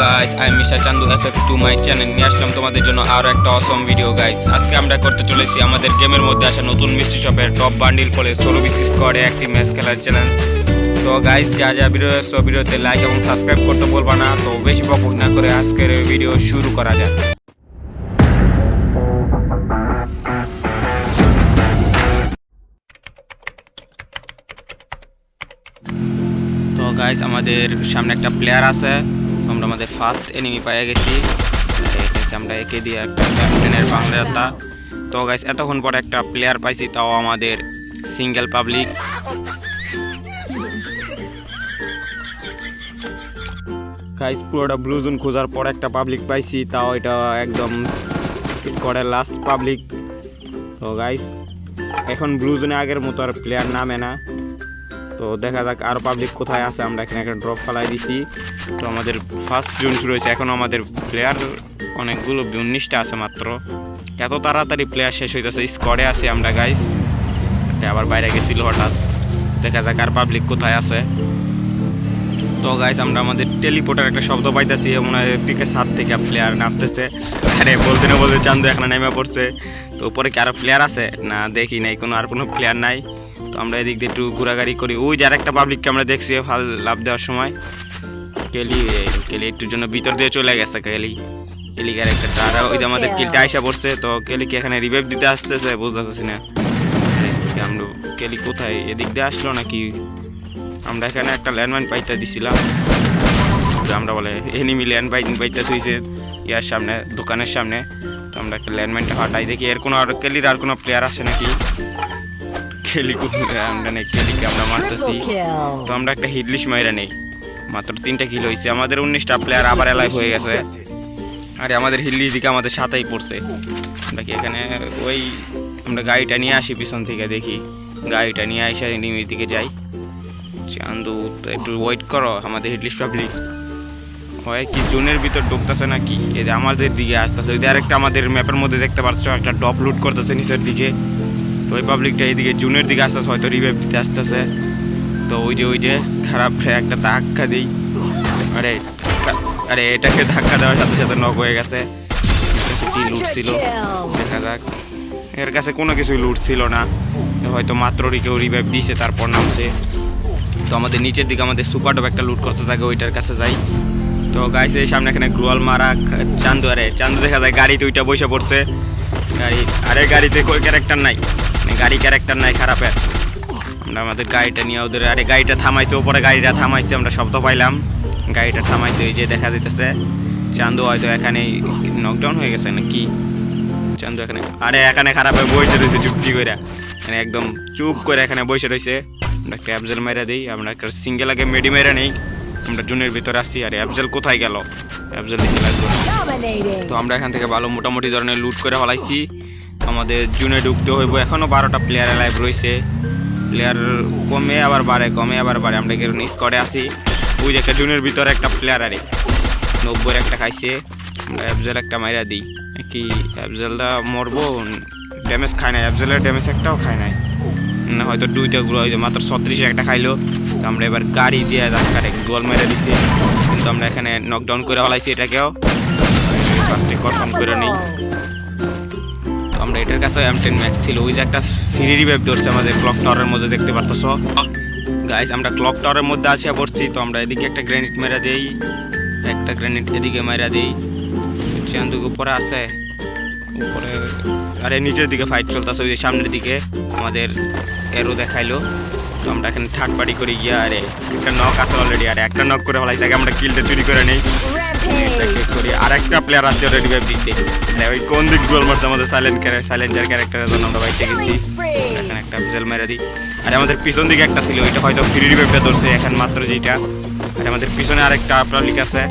Guys I mister Chandu FF to my channel নিয়ে আসলাম তোমাদের জন্য আরও একটা অসম ভিডিও গাইস আজকে আমরা করতে চলেছি আমাদের গেমের মধ্যে আসা নতুন মিষ্টি শপের টপ বান্ডিল করে ষোলো বিশ স্কোয়াডে একটি ম্যাচ খেলার চ্যালেঞ্জ তো গাইস যা যা ভিডিও সব ভিডিওতে লাইক এবং সাবস্ক্রাইব করতে বলবা না। তো বেশি বকবক না করে আজকের ভিডিও শুরু করা যাক। তো গাইস আমাদের সামনে একটা প্লেয়ার আছে। আমরা আমাদের ফার্স্ট এনিমি পেয়ে গেছি। আমরা একে দিয়ে একটা ক্যাপ্টেনের তো গাইস এতক্ষণ পরে একটা প্লেয়ার পাইছি, তাও আমাদের সিঙ্গেল পাবলিক গাইস পুরোটা ব্লু জোন খোঁজার পর একটা পাবলিক পাইছি, তাও এটা একদম স্কোয়াডের লাস্ট পাবলিক তো গাইস এখন ব্লু জোনে আগের মতো আর প্লেয়ার নামে না। তো দেখা যাক আর পাবলিক কোথায় আছে, আমরা এখানে একটা ড্রপ ফেলাই দিছি। তো আমাদের ফার্স্ট জোন শুরু হয়েছে, এখন আমাদের প্লেয়ার অনেকগুলো উনিশটা আছে মাত্র। এত তাড়াতাড়ি প্লেয়ার শেষ হইতেছে স্কোয়াডে আছি আমরা গাইস আবার বাইরে গেছিল হঠাৎ। দেখা যাক আর পাবলিক কোথায় আছে। তো গাইস আমরা আমাদের টেলিপোর্টার একটা শব্দ পাইতেছি মনে হয় পিকের ছাদ থেকে প্লেয়ার নামতেছে। আরে বলতে না বলতে চান্দু এখানে নেমে পড়ছে। তো উপরে কি আরও প্লেয়ার আছে? না, দেখি নাই, কোনো, আর কোনো প্লেয়ার নাই। তো আমরা এদিক দিয়ে একটু ঘোরাঘুরি করি। ওই যার একটা পাবলিককে আমরা দেখছি ফাল লাভ দেওয়ার সময়। কেলি কেলি একটুর জন্য ভিতর দিয়ে চলে গেছে কেলি। কেলি ক্যারেক্টারটা আর ওই যে আমাদের কিলটা আইসা পড়ছে তো কেলি কি এখানে রিভাইভ দিতে আসতেছে বুঝতে পারছি না আমরা কেলি কোথায়? এদিক দিয়ে আসলো নাকি? আমরা এখানে একটা ল্যান্ডমাইন পাইতে দিছিলাম। আমরা বলে এনিমি ল্যান্ডমাইন পাইতে থইছে ইয়ার সামনে দোকানের সামনে। তো আমরা একটা ল্যান্ডমাইনটা হটাই দেখি এর কোনো আর কেলির আর কোনো প্লেয়ার আছে নাকি? খেলি আমরা নেই খেলিকে আমরা মারতেছি? তো আমরা একটা হিডলিশ মাইরা নেই। মাত্র তিনটা কিল হয়েছে। আমাদের উনিশটা প্লেয়ার আবার অ্যালাইভ হয়ে গেছে। আরে আমাদের হিল্লি দিকে আমাদের সাথেই পড়ছে। আমরা কি এখানে ওই আমরা গাড়িটা নিয়ে আসি পিছন থেকে দেখি। গাড়িটা নিয়ে এসে নিমির দিকে যাই। চান্দু একটু ওয়েট করো আমাদের হিডলিশ পাবলিক হয় কি জোনের ভিতর ঢুকতেছে নাকি? আমাদের দিকে আসতেছে। ওই আরেকটা আমাদের ম্যাপের মধ্যে দেখতে পাচ্ছ একটা ডপ লুট করতেছে নিচের দিকে। তো ওই পাবলিকটা এইদিকে জুনের দিকে আসতেছে, হয়তো রিভাইভ দিতে আসতেছে। তো ওই যে ওই যে, খারাপ একটা ধাক্কা দিই। আরে আরে, এটাকে ধাক্কা দেওয়ার সাথে সাথে নক হয়ে গেছে। এর কাছে লুট ছিল? দেখা যাক। এর কাছে কোনো কিছুই লুট ছিল না। হয়তো মাত্রই কেউ রিভাইভ দিয়েছে, তারপর নামছে। তো আমাদের নিচের দিকে আমাদের সুপার ডব একটা লুট করতে থাকে, ওইটার কাছে যাই। তো গাইছে সামনে এখানে গ্রোয়াল মারা চান্দু, আরে, চান্দু দেখা যায়, গাড়িতে ওইটা বসে পড়ছে। গাড়ি, আরে, গাড়িতে কই ক্যারেক্টার নাই? গাড়ি ক্যারেক্টার নাই খারাপের। আমরা আমাদের গাড়িটা নিয়ে ওদের আরে গাড়িটা থামাইছে ওপরে গাড়িটা থামাইছে আমরা শব্দ পাইলাম। গাড়িটা থামাইছে ওই যে দেখা যেতেছে চান্দু হয়তো এখানে নকডাউন হয়ে গেছে নাকি? চান্দু এখানে আরে এখানে খারাপ হয়ে বসে রয়েছে চুপটি করে এখানে একদম চুপ করে এখানে বসে রয়েছে আমরা একটা অ্যাবজেল মেরে দিই আমরা একটা সিঙ্গেল আগে মেডি মেরে নেই। আমরা জুনের ভিতরে আসছি আর অ্যাবজেল কোথায় গেল? অ্যাবজেল দিতে লাগবে তো আমরা এখান থেকে ভালো মোটামুটি ধরনের লুট করে ফেলাইছি। আমাদের জুনে ঢুকতে হইব। এখনও বারোটা প্লেয়ার লাইভ রয়েছে প্লেয়ার কমে আবার বাড়ে, কমে আবার বাড়ে। আমরা কেন স্কোয়াডে আছি? ওই যে একটা জুনের ভিতরে একটা প্লেয়ার আরে নব্বই একটা খাইছে। আমরা অ্যাবজেল একটা মাইরা দিই। কি অ্যাবজেলটা মরবো? ড্যামেজ খায় নাই। অ্যাবজেলের ড্যামেজ একটাও খায় নাই। না, হয়তো দুইটা গুলো হয়তো মাত্র ছত্রিশে একটা খাইলো। তো আমরা এবার গাড়ি দিয়ে ধাক্কারে গোল মেরে দিছি। কিন্তু আমরা এখানে নকডাউন করে হলাইছি এটাকেও। কনফার্ম করে নিই। আমরা এটার কাছে এম টেন ম্যাক্স ছিল। ওই যে একটা ফ্রি রিভাইভ ধরছে আমাদের ক্লক টাওয়ারের মধ্যে দেখতে পারতেছ? গাইস আমরা ক্লক টাওয়ারের মধ্যে আসিয়া পড়ছি। তো আমরা এদিকে একটা গ্রেনেড মেরা দেই, একটা গ্রেনেড এদিকে মেরা দেই। চান্দুক উপরে আছে। উপরে, আরে, নিচের দিকে ফাইট চলতেছে, ওই যে সামনের দিকে। আমাদের এরো দেখাইলো। তো আমরা এখানে থার্ড পার্টি করে গিয়া, আরে, একটা নক আছে অলরেডি আরে, একটা নক করে ফেলাইছে, আগে আমরা কিলটা চুরি করে নেই। করি আর একটা প্লেয়ার আছে অলরেডি দিক দিয়ে আরে ওই কোন দিক গোল মারছে আমাদের সাইলেন্ট সাইলেন্টার ক্যারেক্টারের জন্য আমরা বাইতে গেছি। এখানে একটা জেল মেরে দিই। আর আমাদের পিছন দিকে একটা ছিল, ওইটা হয়তো ফ্রি রিভাইভটা ধরছে, এখন মাত্র যেটা আর আমাদের পিছনে আরেকটা আপনার আছে।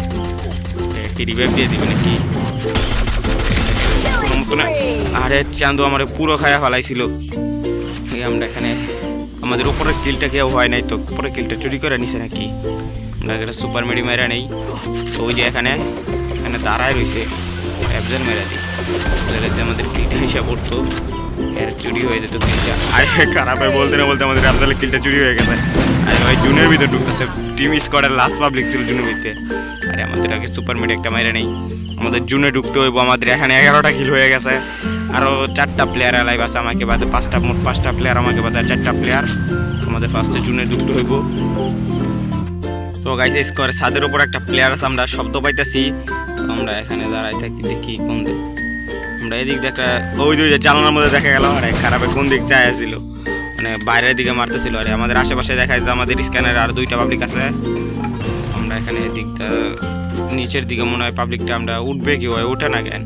কি রিভাইভ দিয়ে দিবে নাকি? আরে চান্দু আমার পুরো খায়া ফেলাইছিল। আমরা এখানে আমাদের উপরের কিলটা কেউ হয় নাই তো, উপরের কিলটা চুরি করে নিছে নাকি? আমরা একটা সুপার মেডি মেরা নেই। তো ওই যে এখানে এখানে দাঁড়ায় রয়েছে অ্যাবজেল মেরা দিই। আমাদের কিলটা হিসাব পড়তো, এর চুরি হয়ে যেত কিলটা। আরে, খারাপ হয়ে বলতে না বলতে আমাদের অ্যাবজেলের কিলটা চুরি হয়ে গেছে। আর ওই জুনের ভিতরে ঢুকতেছে, টিম স্কোয়াডের লাস্ট পাবলিক ছিল জুনের ভিতরে। আরে, আমাদের আগে সুপার মিড একটা মাইরে নেই। আমাদের জুনে ঢুকতে হইব, আমাদের এখানে এগারোটা কিল হয়ে গেছে। আরও চারটা প্লেয়ার লাইভ আছে আমাকে বাদে পাঁচটা, মোট পাঁচটা প্লেয়ার আমাকে বাদে চারটা প্লেয়ার আমাদের ফার্স্টে জুনে ঢুকতে হইব। তো গাইজ স্কোয়ারে ছাদের উপর একটা প্লেয়ার আছে, আমরা শব্দ পাইতেছি। আমরা এখানে দাঁড়াই থাকি, দেখি কোন দিক আমরা এদিক একটা ওই দুই জানালার মধ্যে দেখা গেল, আরে খারাপে কোন দিক চাই ছিল মানে বাইরের দিকে মারতেছিল, আরে আমাদের আশেপাশে দেখা যায় আমাদের স্ক্যানের আর দুইটা পাবলিক আছে। আমরা এখানে এদিকটা নিচের দিকে মনে হয় পাবলিকটা আমরা উঠবে কি হয় উঠে না কেন?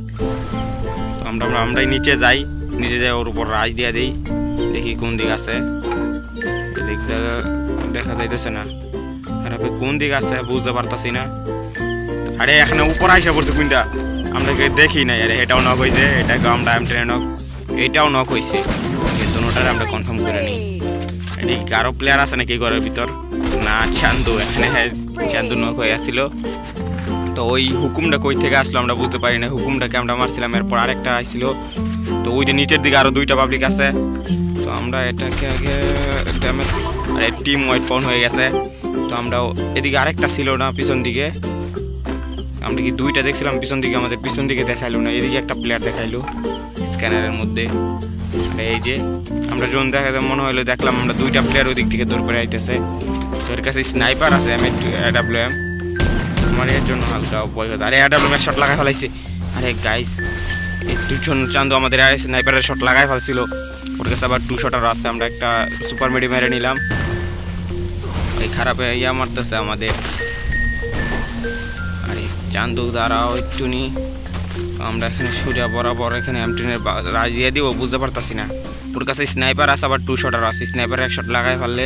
আমরা আমরা আমরাই নিচে যাই। নিচে যাই, ওর উপর রাজ দিয়ে দিই। দেখি কোন দিক আছে। এদিকটা দেখা যাইতেছে না। খারাপে কোন দিক আছে বুঝতে পারতাছি না। আরে, এখানে উপর আইসা পড়ছে কোনটা আমরা দেখি নাই? আরে, এটাও নক হইছে। এটাকে আমরা এম ট্রেনে নক। এটাও নক হইছে। এই দুটোটারে আমরা কনফার্ম করে নিই। এদিকে আরও প্লেয়ার আছে নাকি ঘরের ভিতর? না, চান্দু। এখানে চান্দু নক হয়ে আসছিল। তো ওই হুকুমটা কই থেকে আসলো আমরা বুঝতে পারি না। হুকুমটাকে আমরা মারছিলাম, এরপর আরেকটা আইছিল। তো ওই যে নিচের দিকে আরও দুইটা পাবলিক আছে। তো আমরা এটাকে আগে ড্যামেজ আরে টিম ওয়াইট ফোন হয়ে গেছে। তো আমরা এদিকে আরেকটা ছিল না পিছন দিকে। আমরা কি দুইটা দেখছিলাম পিছন দিকে? আমাদের পিছন দিকে দেখাইলো না, এদিকে একটা প্লেয়ার দেখাইলো স্ক্যানারের মধ্যে। এই যে, আমরা যখন দেখা মনে হলো দেখলাম আমরা দুইটা প্লেয়ার ওই দিক থেকে দৌড় করে আইতেছে। তো এর কাছে স্নাইপার আছে এম এডাব্লিউ এম আমার এর জন্য হালকা হতো আরে এডাব্লিউ এম শট লাগাই ফেলাইছে। আরে গাইস এই দুজন চান্দু আমাদের স্নাইপারের শট লাগাই ফেলছিল। ওর কাছে আবার টু শটার আছে, আমরা একটা সুপার মিডি মেরে নিলাম। এই খারাপে ইয়া মারতেছে আমাদের। আরে চান্দু, দাঁড়াও একটু নি আমরা এখানে সোজা বরাবর এখানে এমটিনের রাজ দিয়ে দিব, বুঝতে পারতাছি না। ওর কাছে স্নাইপার আছে, আবার টু শটার আছে। স্নাইপার এক শট লাগাই ফেললে।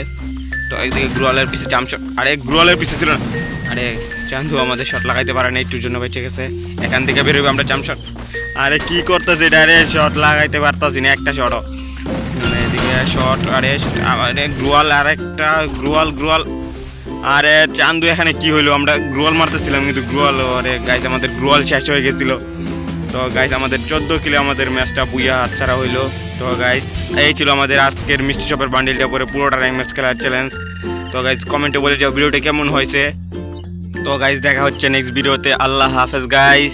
তো একদিকে গ্রুয়ালের পিছে জাম শট আরে গ্রুয়ালের পিছে ছিল না। আরে চান্দু আমাদের শট লাগাইতে পারে না একটুর জন্য বেঁচে গেছে। এখান থেকে বেরোবে আমরা জাম শট আরে কি করতেছি? ডাইরেক্ট শট লাগাইতে পারতাছি না একটা শটও মানে এদিকে শট আরে আরে গ্রুয়াল আর একটা গ্রুয়াল গ্রুয়াল। আরে চান্দু, এখানে কি হইল? আমরা গ্রুয়াল মারতেছিলাম, কিন্তু গ্রুয়াল, আরে গাইজ আমাদের গ্রুয়াল শেষ হয়ে গেছিল। তো গাইজ আমাদের চোদ্দ কিলো আমাদের ম্যাচটা বুইয়া হাতছাড়া হইল। তো গাইজ এই ছিল আমাদের আজকের মিষ্টি শপের বান্ডিলটা পরে পুরোটা র্যাঙ্ক ম্যাচ খেলার চ্যালেঞ্জ তো গাইজ কমেন্টে বলে যাও ভিডিওটা কেমন হয়েছে? তো গাইজ দেখা হচ্ছে নেক্সট ভিডিওতে আল্লাহ হাফেজ গাইজ